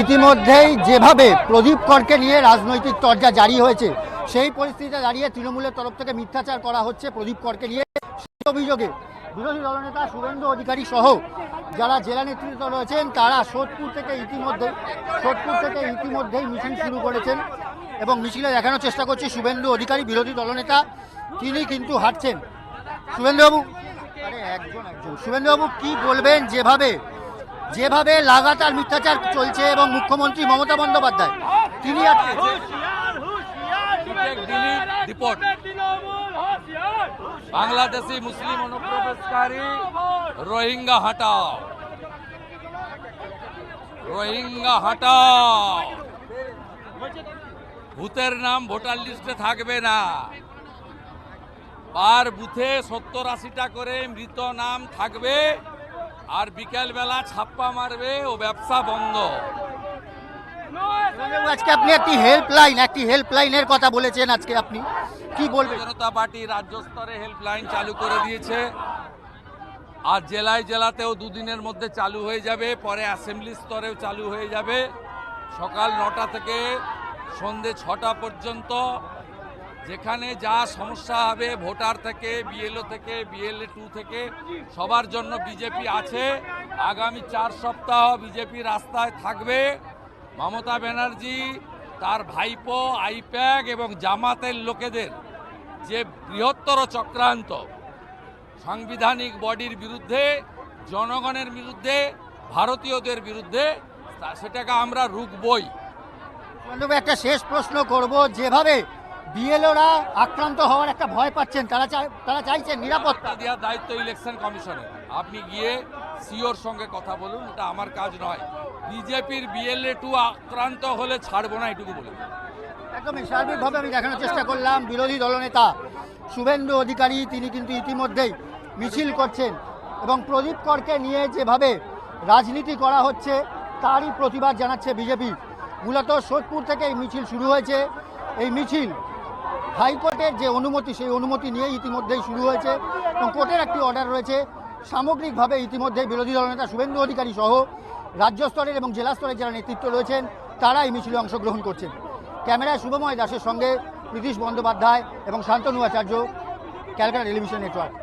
ইতিমধ্যেই যেভাবে প্রদীপ করকে নিয়ে রাজনৈতিক তরজা জারি হয়েছে, সেই পরিস্থিতিতে দাঁড়িয়ে তৃণমূলের তরফ থেকে মিথ্যাচার করা হচ্ছে প্রদীপ করকে নিয়ে। সেই অভিযোগে বিরোধী দলনেতা শুভেন্দু অধিকারী সহ যারা জেলা নেতৃত্ব রয়েছেন, তারা সোদপুর থেকে ইতিমধ্যে, সোদপুর থেকে ইতিমধ্যেই মিছিল শুরু করেছেন এবং মিছিলে দেখানোর চেষ্টা করছে শুভেন্দু অধিকারী, বিরোধী দলনেতা। তিনি কিন্তু হাঁটছেন। শুভেন্দুবাবু, আরে একজন একজন। শুভেন্দুবাবু, কি বলবেন যেভাবে যেভাবে লাগাতার মিথ্যাচার চলছে এবং মুখ্যমন্ত্রী মমতা বন্দ্যোপাধ্যায় তিনি বাংলাদেশি মুসলিম অনুপ্রবেশকারী রোহিঙ্গা হটাও। রোহিঙ্গা হটাও। ভূতের নাম ভোটার লিস্টে থাকবে না। পার বুথে সত্তর আশিটা করে মৃত নাম থাকবে। আর বিকেল বেলা ছাপ্পা মারবে ও ব্যবসা বন্ধ। আজকে আপনি একটি হেল্পলাইন একটি হেল্পলাইনের কথা বলেছেন আজকে আপনি। কি বলবেন? জনতা পার্টি রাজ্য স্তরে হেল্পলাইন চালু করে দিয়েছে। আর জেলায় জেলাতেও দুদিনের মধ্যে চালু হয়ে যাবে পরে অ্যাসেম্বলি স্তরেও চালু হয়ে যাবে। সকাল নটা থেকে সন্ধে ছটা পর্যন্ত যেখানে যা সমস্যা হবে ভোটার থেকে বিএলও থেকে বিএলএ টু থেকে, সবার জন্য বিজেপি আছে। আগামী চার সপ্তাহ বিজেপি রাস্তায় থাকবে। মমতা ব্যানার্জি, তার ভাইপো আইপ্যাক এবং জামাতের লোকেদের যে বৃহত্তর চক্রান্ত, সাংবিধানিক বডির বিরুদ্ধে, জনগণের বিরুদ্ধে, ভারতীয়দের বিরুদ্ধে সেটাকে আমরা রুখবই। একটা শেষ প্রশ্ন করব। যেভাবে বিএলওরা আক্রান্ত হওয়ার একটা ভয় পাচ্ছেন তারা চাই তারা চাইছেন নিরাপত্তা। দেওয়ার দায়িত্ব ইলেকশন কমিশনের আপনি গিয়ে সিওর সঙ্গে কথা বলুন এটা আমার কাজ নয়। বিজেপির বিএলএ টু আক্রান্ত হলে ছাড়বো না এটুকু বলুন। একদমই সার্বিকভাবে আমি দেখানোর চেষ্টা করলাম বিরোধী দলনেতা শুভেন্দু অধিকারী তিনি কিন্তু ইতিমধ্যেই মিছিল করছেন। এবং প্রদীপ করকে নিয়ে যেভাবে রাজনীতি করা হচ্ছে তারই প্রতিবাদ জানাচ্ছে বিজেপি। মূলত সোদপুর থেকে এই মিছিল শুরু হয়েছে। এই মিছিল হাইকোর্টের যে অনুমতি, সেই অনুমতি নিয়ে ইতিমধ্যেই শুরু হয়েছে এবং কোর্টের একটি অর্ডার রয়েছে। সামগ্রিকভাবে ইতিমধ্যেই বিরোধী দলনেতা শুভেন্দু অধিকারী সহ রাজ্য স্তরের এবং জেলা স্তরের যারা নেতৃত্ব রয়েছেন তারা এই মিছিলে অংশগ্রহণ করছেন। ক্যামেরায় শুভময় দাসের সঙ্গে নীতিশ বন্দ্যোপাধ্যায় এবং শান্তনু আচার্য, ক্যালকাটা টেলিভিশন নেটওয়ার্ক।